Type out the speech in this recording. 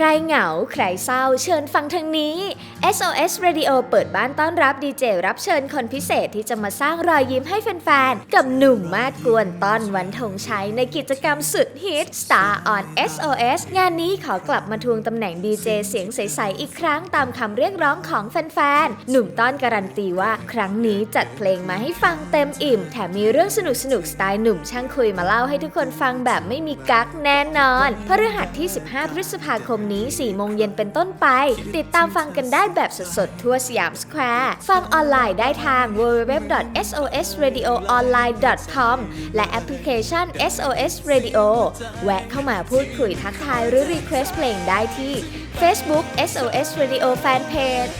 ใครเหงา ใครเศร้า เชิญฟังทางนี้ SOS Radio เปิดบ้านต้อนรับดีเจรับเชิญคนพิเศษที่จะมาสร้างรอยยิ้มให้แฟนๆ กับหนุ่มมาดกวนต้อนวันธงชัยในกิจกรรมสุดฮิต Star on SOS งานนี้ขอกลับมาทวงตำแหน่งดีเจเสียงใส ๆ อีกครั้งตามคำเรียกร้องของแฟนๆ หนุ่มต้อนการันตีว่าครั้งนี้จัดเพลงมาให้ฟังเต็มอิ่ม แถมมีเรื่องสนุกๆสไตล์หนุ่มช่างคุยมาเล่าให้ทุกคนฟังแบบไม่มีกั๊กแน่นอนพฤหัสที่ 15 พฤษภาคมนี้ 4 โมงเย็นเป็นต้นไป ติดตามฟังกันได้แบบสดๆ ทั่วสยามสแควร์ ฟังออนไลน์ได้ทาง www.sosradioonline.com และแอปพลิเคชัน SOS Radio แวะเข้ามาพูดคุยทักทายหรือรีเควสเพลงได้ที่ Facebook SOS Radio Fanpage